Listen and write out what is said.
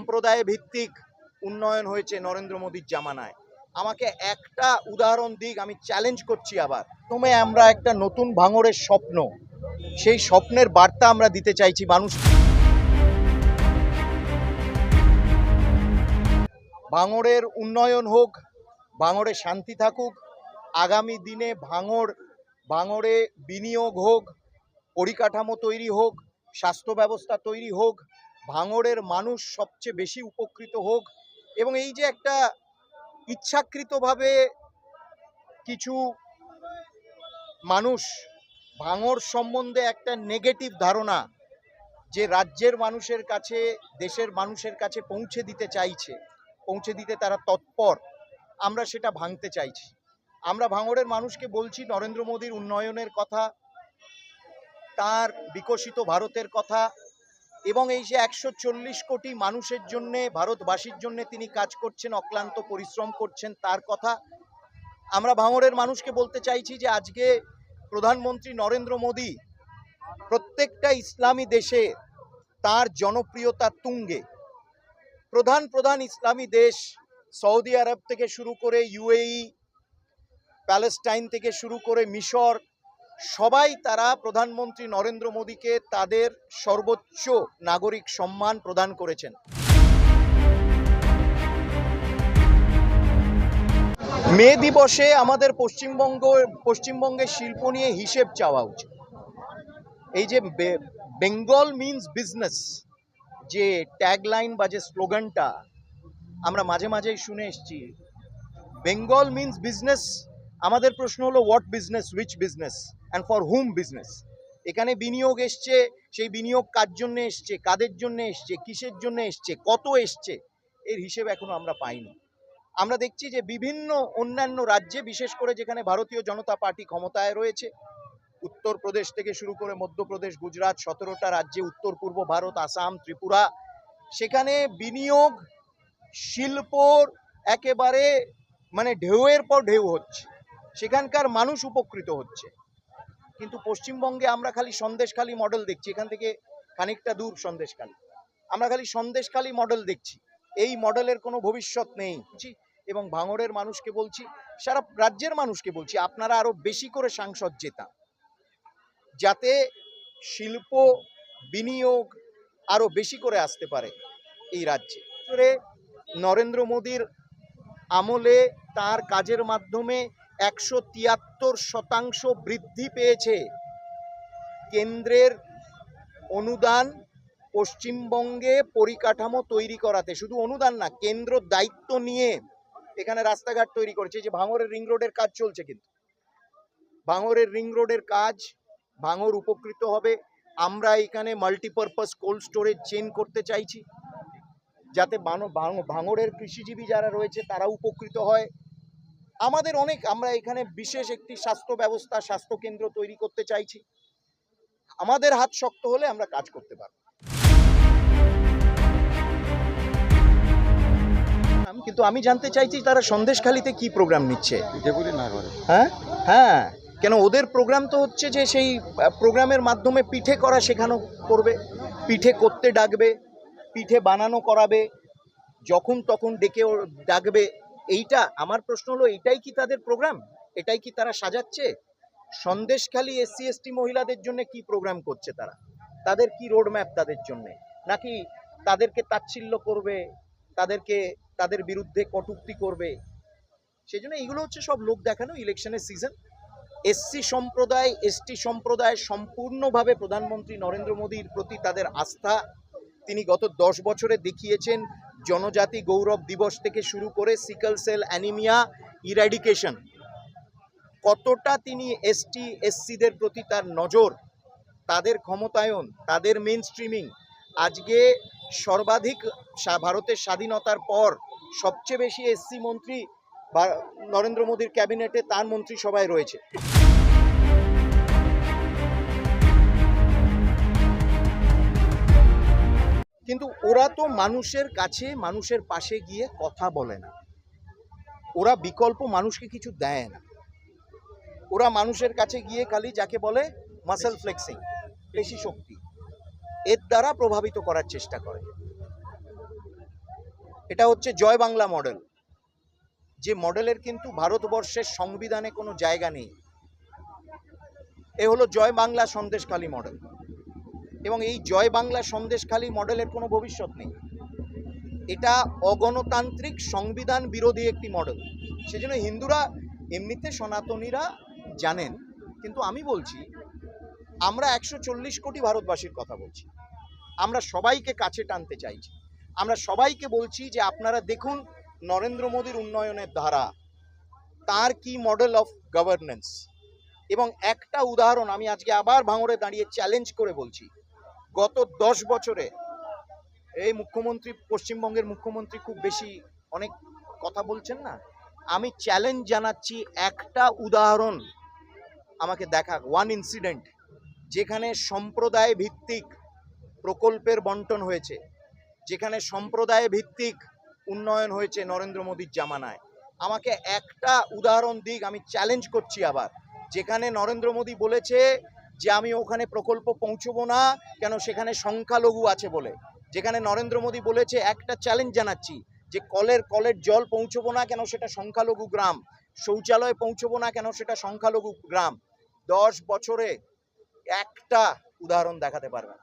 সম্প্রদায় ভিত্তিক উন্নয়ন হয়েছে নরেন্দ্র মোদীর জামানায়। আমাকে একটা উদাহরণ দিক, আমি চ্যালেঞ্জ করছি আবার। প্রথমে আমরা একটা নতুন ভাঙড়ের স্বপ্ন। সেই স্বপ্নের বার্তা আমরা দিতে চাইছি মানুষ ভাঙড়ের উন্নয়ন হোক, ভাঙড়ে শান্তি থাকুক, আগামী দিনে ভাঙড় ভাঙড়ে বিনিয়োগ হোক, পরিকাঠামো তৈরি হোক স্বাস্থ্য ব্যবস্থা তৈরি হোক ভাঙড়ের মানুষ সবচেয়ে বেশি উপকৃত হোক এবং এই যে একটা ইচ্ছাকৃতভাবে কিছু মানুষ ভাঙড় সম্বন্ধে একটা নেগেটিভ ধারণা যে রাজ্যের মানুষের কাছে, দেশের মানুষের কাছে পৌঁছে দিতে চাইছে, পৌঁছে দিতে তারা তৎপর, আমরা সেটা ভাঙতে চাইছি। আমরা ভাঙড়ের মানুষকে বলছি, নরেন্দ্র মোদীর উন্নয়নের কথা, তার বিকশিত ভারতের কথা এবং এই যে একশো চল্লিশ কোটি মানুষের জন্য, ভারতবাসীর জন্য তিনি কাজ করছেন, অক্লান্ত পরিশ্রম করছেন, তার কথা আমরা ভাঙড়ের মানুষকে বলতে চাইছি যে আজকে প্রধানমন্ত্রী নরেন্দ্র মোদী প্রত্যেকটা ইসলামী দেশে তার জনপ্রিয়তা তুঙ্গে। প্রধান প্রধান ইসলামী দেশ সৌদি আরব থেকে শুরু করে ইউএই, প্যালেস্টাইন থেকে শুরু করে মিশর সবাই তারা প্রধানমন্ত্রী নরেন্দ্র মোদীকে তাদের সর্বোচ্চ নাগরিক সম্মান প্রদান করেছেন। মে দিবসে আমাদের পশ্চিমবঙ্গ, পশ্চিমবঙ্গের শিল্প নিয়ে হিসেব চাওয়া উচিত। এই যে বেঙ্গল মিন্স বিজনেস যে ট্যাগলাইন বা যে স্লোগানটা আমরা মাঝে মাঝেই শুনে এসেছি বেঙ্গল মিন্স বিজনেস আমাদের প্রশ্ন হলো what business which business and for whom business এখানে বিনিয়োগ এসছে, সেই বিনিয়োগ কার জন্য এসছে, কাদের জন্য এসছে, কিসের জন্য এসছে, কত এসছে, এর হিসেব এখনও আমরা পাইনি। আমরা দেখছি যে বিভিন্ন অন্যান্য রাজ্যে, বিশেষ করে যেখানে ভারতীয় জনতা পার্টি ক্ষমতায় রয়েছে, উত্তরপ্রদেশ থেকে শুরু করে মধ্যপ্রদেশ, গুজরাট, সতেরোটা রাজ্যে, উত্তর, পূর্ব ভারত, আসাম, ত্রিপুরা, সেখানে বিনিয়োগ শিল্পর একেবারে মানে ঢেউয়ের পর ঢেউ হচ্ছে। সেখানকার মানুষ উপকৃত হচ্ছে। কিন্তু পশ্চিমবঙ্গে আমরা খালি সন্দেশখালী মডেল দেখছি। এখান থেকে খানিকটা দূর সন্দেশখালী। আমরা খালি সন্দেশখালী মডেল দেখছি। এই মডেলের কোনো ভবিষ্যৎ নেই। এবং ভাঙড়ের মানুষকে বলছি, সারা রাজ্যের মানুষকে বলছি, আপনারা আরও বেশি করে সাংসদ জেতান যাতে শিল্প বিনিয়োগ আরও বেশি করে আসতে পারে এই রাজ্যে। নরেন্দ্র মোদীর আমলে তার কাজের মাধ্যমে একশো তিয়াত্তর শতাংশ বৃদ্ধি পেয়েছে। কেন্দ্রের অনুদান পশ্চিমবঙ্গে পরিকাঠামো তৈরি করাতে। শুধু অনুদান না, কেন্দ্র দায়িত্ব নিয়ে এখানে রাস্তাঘাট তৈরি করেছে। যে ভাঙরের রিং রোডের কাজ চলছে কিন্তু। ভাঙরের রিং রোডের কাজ ভাঙর উপকৃত হবে। আমরা এখানে মাল্টিপারপাস কোল্ড স্টোরেজ চেন করতে চাইছি। যাতে বানো- ভাঙ- ভাঙড়ের কৃষিজীবী যারা রয়েছে, তারা উপকৃত হয়। আমাদের অনেক আমরা এখানে বিশেষ একটি স্বাস্থ্য ব্যবস্থা স্বাস্থ্য কেন্দ্র তৈরি করতে চাইছি। আমাদের হাত শক্ত হলে আমরা কাজ করতে পারব। কিন্তু আমি জানতে চাইছি তারা সন্দেশখালিতে কি প্রোগ্রাম নিচ্ছে? হ্যাঁ? হ্যাঁ। কেন ওদের প্রোগ্রাম তো হচ্ছে যে সেই প্রোগ্রামের মাধ্যমে পিঠে করা শেখানো করবে পিঠে করতে ডাকবে পিঠে বানানো করাবে যখন তখন ডেকে ডাকবে। এইটা, আমার প্রশ্ন হলো এটাই কি তাদের প্রোগ্রাম এটাই কি তারা সাজাচ্ছে? সন্দেশখালী এসসি, এসটি মহিলাদের জন্য কি প্রোগ্রাম করছে তারা? তাদের কি রোড ম্যাপ তাদের জন্য? নাকি তাদেরকে তাচ্ছিল্য করবে? তাদেরকে, তাদের বিরুদ্ধে কটুক্তি করবে? সেই জন্য এগুলো হচ্ছে সব লোক দেখানো ইলেকশনের সিজন এসসি সম্প্রদায়, এসটি সম্প্রদায় সম্পূর্ণভাবে প্রধানমন্ত্রী নরেন্দ্র মোদীর প্রতি তাদের আস্থা। তিনি গত দশ বছরে দেখিয়েছেন জনজাতি গৌরব দিবস থেকে শুরু করে সিকল সেল অ্যানিমিয়া ইরাডিকেশন। কতটা তিনি এসটি, এসসিদের প্রতি তার নজর, তাদের ক্ষমতায়ন, তাদের মেন স্ট্রিমিং আজকে সর্বাধিক ভারতের স্বাধীনতার পর সবচেয়ে বেশি এসসি মন্ত্রী বা, নরেন্দ্র মোদীর ক্যাবিনেটে তার মন্ত্রিসভায় রয়েছে। ওরা তো মানুষের কাছে, মানুষের পাশে গিয়ে কথা বলে না। ওরা বিকল্প মানুষকে কিছু দেয় না। ওরা মানুষের কাছে গিয়ে খালি যাকে বলে মাসেল ফ্লেক্সিং পেশি শক্তি, এর দ্বারা প্রভাবিত করার চেষ্টা করে। এটা হচ্ছে জয় বাংলা মডেল যে মডেলের কিন্তু ভারতবর্ষের সংবিধানে কোনো জায়গা নেই। এ হলো জয় বাংলা সন্দেশখালী মডেল এবং এই জয় বাংলা সন্দেশখালী মডেলের কোনো ভবিষ্যৎ নেই। এটা অগণতান্ত্রিক সংবিধান বিরোধী একটি মডেল। সেজন্য হিন্দুরা এমনিতে সনাতনীরা জানেন, কিন্তু আমি বলছি, আমরা একশো চল্লিশ কোটি ভারতবাসীর কথা বলছি। আমরা সবাইকে কাছে টানতে চাইছি। আমরা সবাইকে বলছি যে আপনারা দেখুন নরেন্দ্র মোদীর উন্নয়নের ধারা, তার কি মডেল অফ গভর্নেন্স। এবং একটা উদাহরণ আমি আজকে আবার ভাঙড়ে দাঁড়িয়ে চ্যালেঞ্জ করে বলছি। গত দশ বছরে এই মুখ্যমন্ত্রী, পশ্চিমবঙ্গের মুখ্যমন্ত্রী খুব বেশি অনেক কথা বলছেন না। আমি চ্যালেঞ্জ জানাচ্ছি একটা উদাহরণ আমাকে দেখা ওয়ান ইনসিডেন্ট যেখানে সম্প্রদায় ভিত্তিক প্রকল্পের বন্টন হয়েছে, যেখানে সম্প্রদায় ভিত্তিক উন্নয়ন হয়েছে নরেন্দ্র মোদীর জামানায়। আমাকে একটা উদাহরণ দিক, আমি চ্যালেঞ্জ করছি আবার, যেখানে নরেন্দ্র মোদী বলেছে যে আমি ওখানে প্রকল্প পৌঁছবো না, কেন সেখানে সংখ্যালঘু আছে বলে। যেখানে নরেন্দ্র মোদী বলেছে, একটা চ্যালেঞ্জ জানাচ্ছি, যে কলের কলের জল পৌঁছবো না কেন সেটা সংখ্যালঘু গ্রাম, শৌচালয় পৌঁছবো না কেন সেটা সংখ্যালঘু গ্রাম। দশ বছরে একটা উদাহরণ দেখাতে পারবে